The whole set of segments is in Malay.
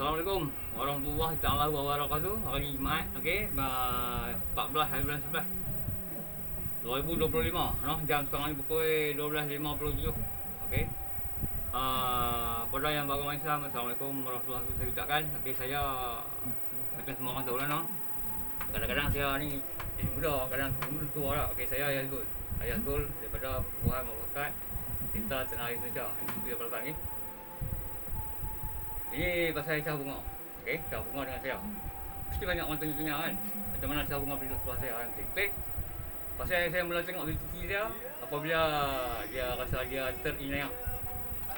Assalamualaikum warahmatullahi taala wabarakatuh. Hari Jumaat, okey, uh, 14 hari bulan 11. 2025, noh, jam sekarang ni pukul 12.57. Okey. Uh, pada yang baru Islam, Assalamualaikum warahmatullahi wabarakatuh. Saya ucapkan, okey, saya akan semua orang tahu lah, noh. Kadang-kadang saya ni jadi muda, kadang muda tua lah. Okey, saya Ayah Zul. Ayah Zul daripada Puhan Mawakat, Cinta Tanah Air Indonesia. Ini Pelan-pelan ni. Ini pasal sah bunga. Okey, sah bunga dengan saya. Mesti banyak orang tanya-tanya kan. Macam mana sah bunga bila sebelah saya kan. Okey. Pasal saya mula tengok BTT dia apabila dia rasa dia terinaya.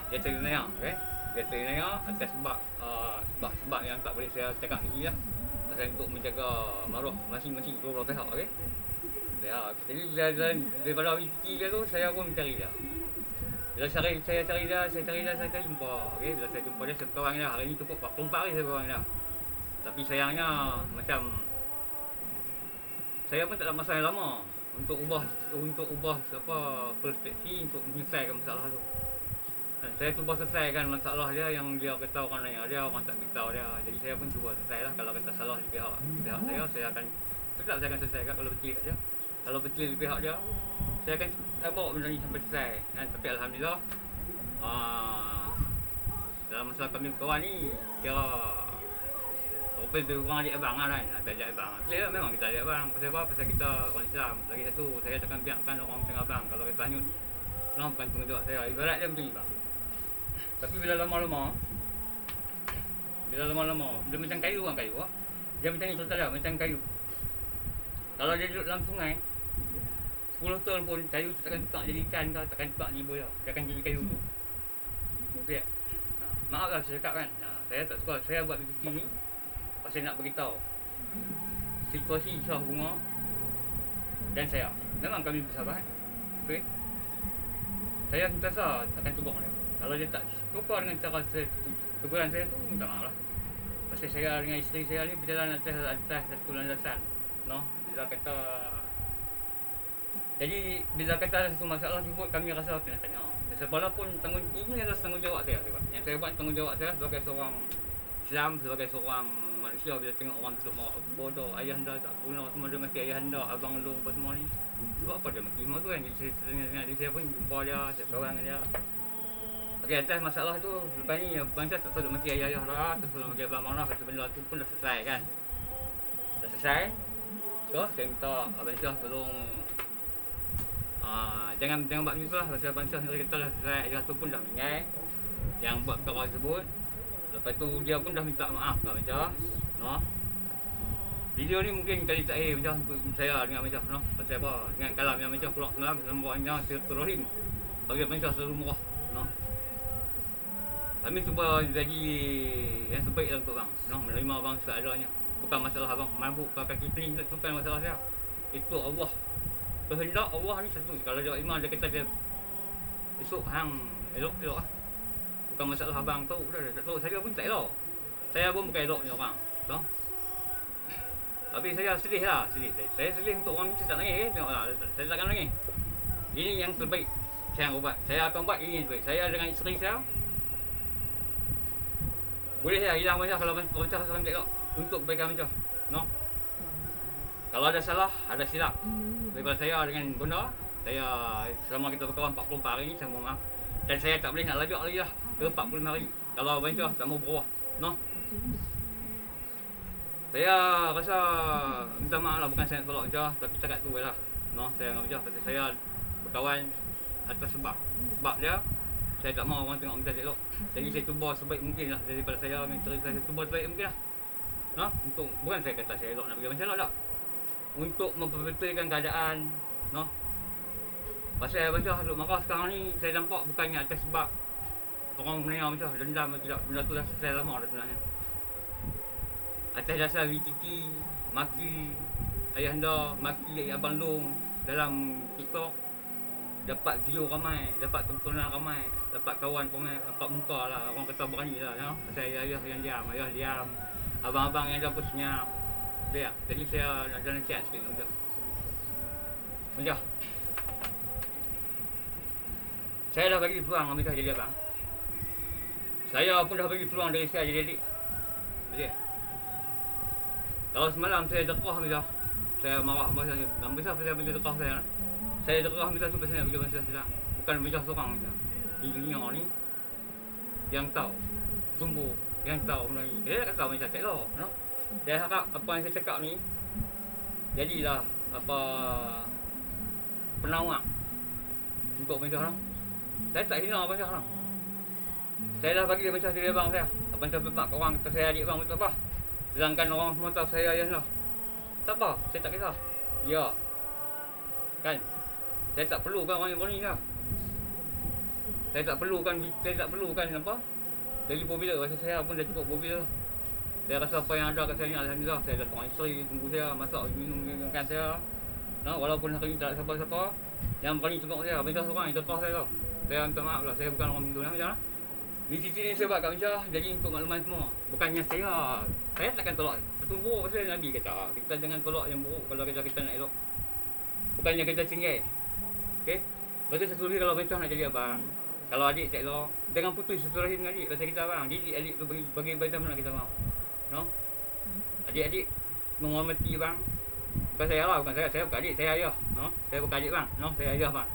Dia terinaya, okey. Dia terinaya atas sebab uh, sebab sebab yang tak boleh saya cakap ni lah. Pasal untuk menjaga maruah masing-masing dua belah pihak, okey. Ya, jadi dari, daripada BTT dia tu saya pun mencari dia. Bila cari, saya cari dia, saya cari dia, saya cari jumpa. Okay? Bila saya jumpa dia, saya berkawan dia. Hari ni cukup 44 hari saya berkawan dia. Tapi sayangnya, macam... Saya pun tak ada masa yang lama untuk ubah untuk ubah apa perspektif untuk menyelesaikan masalah tu. Dan saya cuba selesaikan masalah dia yang dia kata orang lain dia, orang tak beritahu dia. Jadi saya pun cuba selesai lah. Kalau kata salah di pihak, pihak saya, saya akan tetap saya akan selesaikan kalau betul dia. Kalau betul di pihak dia, saya akan uh, bawa benda ni sampai selesai. Kan? Tapi Alhamdulillah uh, Dalam masa kami berkawan ni Kira Rupanya dia orang adik abang lah kan Ada adik abang. Clear memang kita adik abang. Pasal apa? Pasal kita orang Islam. Lagi satu Saya takkan biarkan orang tengah abang Kalau kita hanyut Nah, bukan jawab saya. Ibarat dia macam ni bang Tapi bila lama-lama Bila lama-lama Dia macam kayu kan kayu Dia macam ni cerita dia Macam kayu. Kalau dia duduk dalam sungai 10 tahun pun kayu tu takkan tukar jadi ikan kau takkan tukar jadi boya dia jadi kayu tu. Okey ha, maaf lah saya cakap kan. Ha, saya tak suka. Saya buat begini ni pasal nak beritahu situasi Syah Bunga dan saya. Memang kami bersahabat okey? Saya sentiasa akan tegur dia. Kalau dia tak suka dengan cara saya teguran saya tu minta maaf lah. Pasal saya dengan isteri saya ni berjalan atas atas satu landasan no? Dia kata jadi bila kata satu masalah sebut kami rasa kena tanya. Sebab walaupun tanggung ini adalah tanggungjawab saya sebab. Yang saya buat tanggungjawab saya sebagai seorang Islam, sebagai seorang manusia bila tengok orang duduk mak bodoh, ayah anda tak guna semua dia mati ayah anda, abang lu apa semua ni. Sebab apa dia mati semua tu kan. Jadi saya saya pun jumpa dia, saya kawan dengan dia. Okey, atas masalah tu, lepas ni bangsa tak tahu mati ayah-ayah dah, terus mati abang-abang lah, kata benda tu pun dah selesai kan. Dah selesai. So, saya minta Abang Syah tolong Ah, jangan jangan buat macam lah. Pasal bangsa sendiri kata lah saya ayah tu pun dah meninggal. Yang buat perkara tersebut. Lepas tu dia pun dah minta maaf kat macam no video ni mungkin kali terakhir macam untuk saya dengan macam no pasal apa? Dengan kalam yang macam keluar kelam lambangnya silaturahim bagi bangsa selalu murah no kami cuba jadi yang terbaik lah untuk bang no menerima bang seadanya. Bukan masalah abang mabuk kaki pening tu bukan masalah saya. Itu Allah kehendak Allah ni satu kalau dia iman dia kata dia esok hang elok elok lah bukan masalah abang tu dah tak tahu. Saya pun tak elok. Saya pun bukan elok ni orang tu tapi saya sedih lah sedih saya, saya sedih untuk orang ni saya tak nangis eh. tengok lah saya takkan nangis. Ini yang terbaik. Saya akan buat saya akan buat ini terbaik. Saya dengan isteri saya boleh ya hilang macam kalau macam saya tak elok untuk kebaikan macam no kalau ada salah, ada silap. Daripada saya dengan Bunda, saya selama kita berkawan 44 hari ni, saya mohon maaf. Dan saya tak boleh nak lajak lagi lah ke 45 hari. Kalau Abang Syah tak mau berubah. No? Saya rasa minta maaf lah, bukan saya nak tolak Syah, tapi cakap tu lah. No? Saya dengan Syah, pasal saya berkawan atas sebab. Sebab dia, saya tak mahu orang tengok macam elok. Jadi saya cuba sebaik mungkin lah daripada saya, menteri saya cuba sebaik mungkin lah. No? Untuk, bukan saya kata saya elok nak pergi macam mana tak untuk memperbetulkan keadaan no? Pasal macam duduk marah sekarang ni saya nampak bukannya atas sebab orang menanya macam dendam tidak? Benda tu dah selesai lama dah sebenarnya. Atas dasar VTT maki ayah anda maki abang long dalam TikTok dapat view ramai dapat tontonan ramai dapat kawan ramai dapat muka lah orang kata berani lah you know? pasal ayah-ayah yang diam ayah diam abang-abang yang dah pun senyap dia. Jadi saya nak jalan chat sikit dengan dia. Saya dah bagi peluang Amirah jadi abang. Saya pun dah bagi peluang dari saya jadi adik. Okey. Kalau semalam saya dekah Hamzah, saya marah Hamzah ni. Hamzah saya bagi dekah saya. Saya dekah Hamzah tu pasal nak bagi Hamzah tidak. Bukan Hamzah seorang Hamzah. Di dunia ni yang tahu sumber yang tahu. Dia tak tahu macam cakap lah. No? Saya harap apa yang saya cakap ni jadilah apa penawak untuk Abang lah. Saya tak hina Abang lah. Saya dah bagi Abang dia abang saya. Syah berbak kat orang kata saya adik bang betul apa. Sedangkan orang semua tahu saya ayah lah. Tak apa, saya tak kisah. Ya. Kan? Saya tak perlukan orang yang berani lah. Saya tak perlukan saya tak perlukan apa? Jadi popular rasa saya pun dah cukup popular. Saya rasa apa yang ada kat saya ni alhamdulillah. Saya ada tuan isteri tunggu saya masak minum makan saya. Nah, walaupun hari ni tak ada siapa-siapa yang berani tengok saya, benda seorang yang tekah saya. Saya minta maaf lah, saya bukan orang Hindu macam mana? Di sisi ni saya buat kat Malaysia, jadi untuk makluman semua. Bukannya saya, saya takkan tolak buruk pasal Nabi kata, kita jangan tolak yang buruk kalau kita, kita nak elok. Bukannya kita tinggal. Okay? Lepas tu satu lagi kalau macam nak jadi abang, kalau adik tak elok, jangan putus rahim dengan adik pasal kita abang. Jadi adik tu bagi, bagi baca mana kita mau. No? Adik-adik menghormati bang. Bukan saya lah, bukan saya. Saya bukan adik, saya ayah. No? Saya bukan adik bang. No? Saya ayah bang.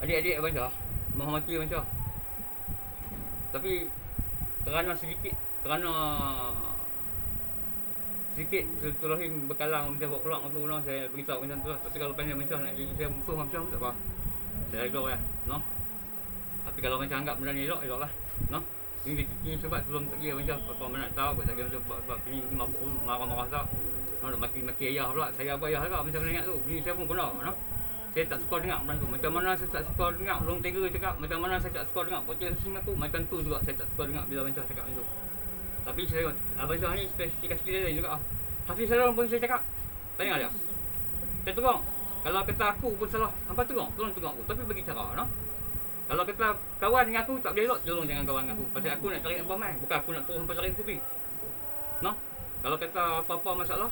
Adik-adik abang Syah. Menghormati Syah. Tapi kerana sedikit, kerana sedikit silaturahim berkalang macam buat keluar tu no, saya beritahu macam tu lah. Tapi kalau panjang macam nak jadi saya musuh macam tak apa. Saya elok ya, no. Tapi kalau macam anggap benda ni elok, elok lah. No. Ini dia sebab sebelum tak kira macam apa mana tahu, tak kira macam sebab, ini ni mabuk pun marah-marah tak. Nak maki-maki ayah pula. Saya apa ayah juga macam mana ingat tu. Bini saya pun pernah, no. Saya tak suka dengar benda tu. Macam mana saya tak suka dengar Long Tiger cakap. Macam mana saya tak suka dengar Pocah Sing aku. Macam tu juga saya tak suka dengar bila Syah cakap macam tu. Tapi saya Abang Syah ni spesifikasi dia lain juga. Hafiz Salam pun saya cakap. Tanya dia. Saya tengok. Kalau kata aku pun salah. Hampa tengok. Tolong tengok aku. Tapi bagi cara. No? Kalau kata kawan dengan aku tak boleh elok. Tolong jangan kawan dengan aku. Pasal aku nak cari apa main. Bukan aku nak hampa cari kopi. No? Kalau kata apa-apa masalah.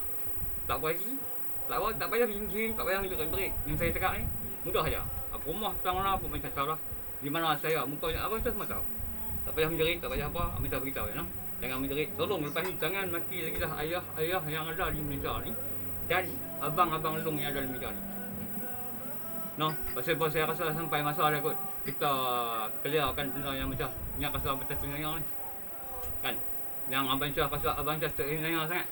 Tak boleh tak payah, tak payah bincang, tak payah tunjuk break. Yang saya cakap ni, mudah saja. Apa rumah tang mana apa macam tahu lah. Di mana saya, muka yang abang saya semua tahu. Tak payah menjerit, tak payah apa, minta beritahu ya. No? Jangan menjerit. Tolong lepas ni jangan maki lagi dah ayah-ayah yang ada di Malaysia ni. Dan abang-abang long yang ada di Malaysia ni. No, pasal bos saya rasa sampai masa dah kot. Kita clearkan benda yang macam ni rasa macam tengah ni. Kan? Yang abang Syah rasa abang Syah tengah sangat.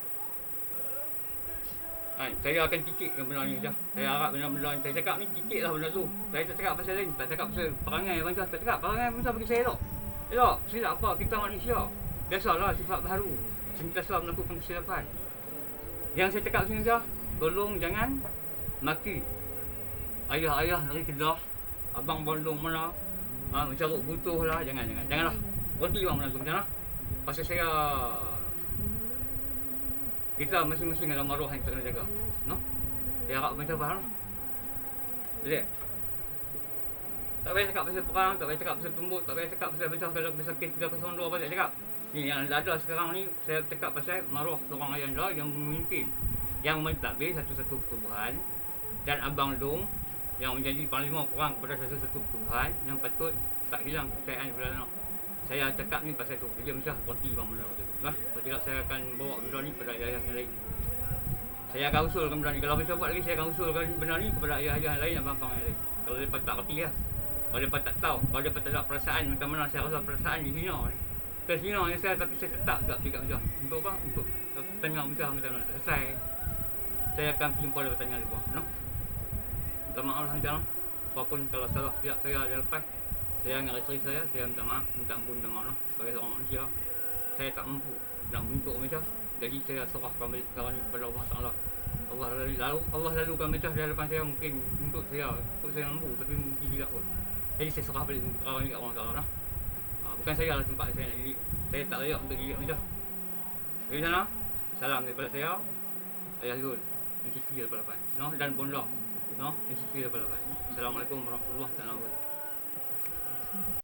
Kan, saya akan titik yang benda ni je. Saya harap benda-benda yang saya cakap ni titik lah benda tu. Saya tak cakap pasal lain. Tak cakap pasal perangai Abang Syah. Tak cakap perangai Abang Syah bagi saya elok. Elok. Silap apa? Kita manusia. Biasalah sifat baru. Sentiasa melakukan kesilapan. Yang saya cakap sini je, tolong jangan maki ayah-ayah dari Kedah, abang Bandung mana, ha, mencarut butuh lah, jangan, jangan. Janganlah. Berhenti bang benda tu macam mana. Pasal saya kita masing-masing ada maruah yang kita kena jaga. No? Saya harap macam faham. Jadi, tak payah cakap pasal perang, tak payah cakap pasal tumbuk, tak payah cakap pasal pecah kalau bisa kes 302 apa saya cakap. Ni yang ada sekarang ni, saya cakap pasal maruah seorang ayah yang memimpin. Yang mentadbir satu-satu pertubuhan dan Abang Long yang menjadi panglima perang kepada satu-satu pertubuhan yang patut tak hilang kepercayaan kepada anak. Saya cakap ni pasal tu. Jadi mesti konti bang benda tu. Nah, kalau saya akan bawa benda ni kepada ayah-ayah yang lain. Saya akan usulkan benda ni. Kalau bisa buat lagi, saya akan usulkan benda ni kepada ayah-ayah yang lain dan bang-bang yang lain. Kalau mereka tak kerti lah. Kalau mereka tak tahu, kalau mereka tak ada perasaan macam mana saya rasa perasaan di sini ni. Ke sini yang saya tapi saya tetap tak cakap macam. Untuk apa? Untuk tanya macam macam mana selesai. Saya akan jumpa dia bertanya dia. No? Minta maaf lah mana. Apapun kalau salah pihak saya ada lepas. Saya dengan isteri saya, saya minta maaf, minta ampun minta maaf lah. Sebagai seorang manusia, saya tak mampu nak menunjuk Malaysia. Jadi saya serahkan balik sekarang ni kepada Allah Taala. Allah lalu, Allah lalukan Malaysia di hadapan saya mungkin untuk saya, untuk saya mampu tapi mungkin tidak pun. Jadi saya serah balik sekarang ni kat Allah lah. Ha, bukan saya lah tempat saya nak didik. Saya tak layak untuk didik Malaysia. Jadi sana, salam daripada saya, Ayah Zul, NCT 88, no? dan Bonda, no? NCT 88. Assalamualaikum warahmatullahi wabarakatuh.